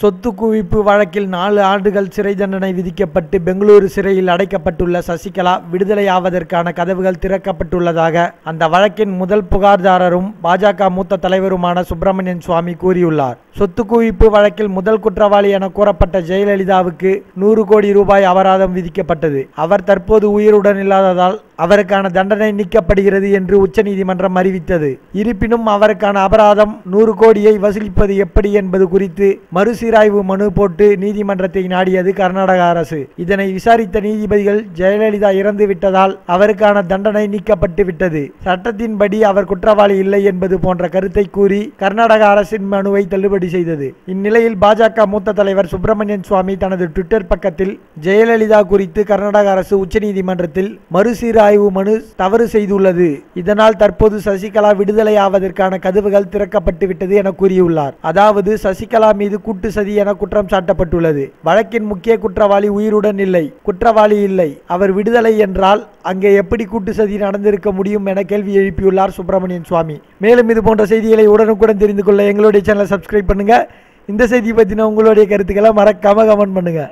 சொத்து குவிப்பு வழக்கில் நாலு ஆண்டுகள் சிறை தண்டனை விதிக்கப்பட்டு பெங்களூரு சிறையில் அடைக்கப்பட்டுள்ள சசிகலா விடுதலையாவதற்கான கதவுகள் திறக்கப்பட்டுள்ளதாக அந்த வழக்கின் முதல் புகார்தாரரும் பாஜக மூத்த தலைவருமான சுப்பிரமணியன் சுவாமி கூறியுள்ளார். சொத்து குவிப்பு வழக்கில் முதல் குற்றவாளி என கூறப்பட்ட ஜெயலலிதாவுக்கு நூறு கோடி ரூபாய் அபராதம் விதிக்கப்பட்டது. அவர் தற்போது உயிருடன் இல்லாததால் அவருக்கான தண்டனை நீக்கப்படுகிறது என்று உச்சநீதிமன்றம் அறிவித்தது. இருப்பினும் அவருக்கான அபராதம் நூறு கோடியை வசூலிப்பது எப்படி என்பது குறித்து மறுசீராய்வு மனு போட்டு நீதிமன்றத்தை நாடியது கர்நாடக அரசு. இதனை விசாரித்த நீதிபதிகள் ஜெயலலிதா இறந்து விட்டதால் அவருக்கான தண்டனை நீக்கப்பட்டு விட்டது. சட்டத்தின்படி அவர் குற்றவாளி இல்லை என்பது போன்ற கருத்தை கூறி கர்நாடக அரசின் மனுவை தள்ளுபடி செய்தது. இந்நிலையில் பாஜக மூத்த தலைவர் சுப்பிரமணியன் சுவாமி தனது ட்விட்டர் பக்கத்தில் ஜெயலலிதா குறித்து கர்நாடக அரசு உச்சநீதிமன்றத்தில் மறுஆய்வு மனு தவறு செய்துள்ளது. இதனால் தற்போது சசிகலா விடுதலை ஆவதற்கான கதவுகள் திறக்கப்பட்டு விட்டது என கூறியுள்ளார். அதாவது சசிகலா மீது கூட்டு சதி என குற்றம் சாட்டப்பட்டுள்ளது. வழக்கின் முக்கிய குற்றவாளி உயிருடன் இல்லை. குற்றவாளி இல்லை. அவர் விடுதலை என்றால் அங்கே எப்படி கூட்டு சதி நடந்திருக்க முடியும் என கேள்வி எழுப்பியுள்ளார் சுப்பிரமணியன் சுவாமி. மேலும் இது போன்ற செய்திகளை உடனுக்குடன் தெரிந்து கொள்ள எங்களுடைய சேனலை சப்ஸ்கிரைப் பண்ணுங்க. இந்த செய்தி பற்றின உங்களுடைய கருத்துக்களை மறக்காம கமெண்ட் பண்ணுங்க.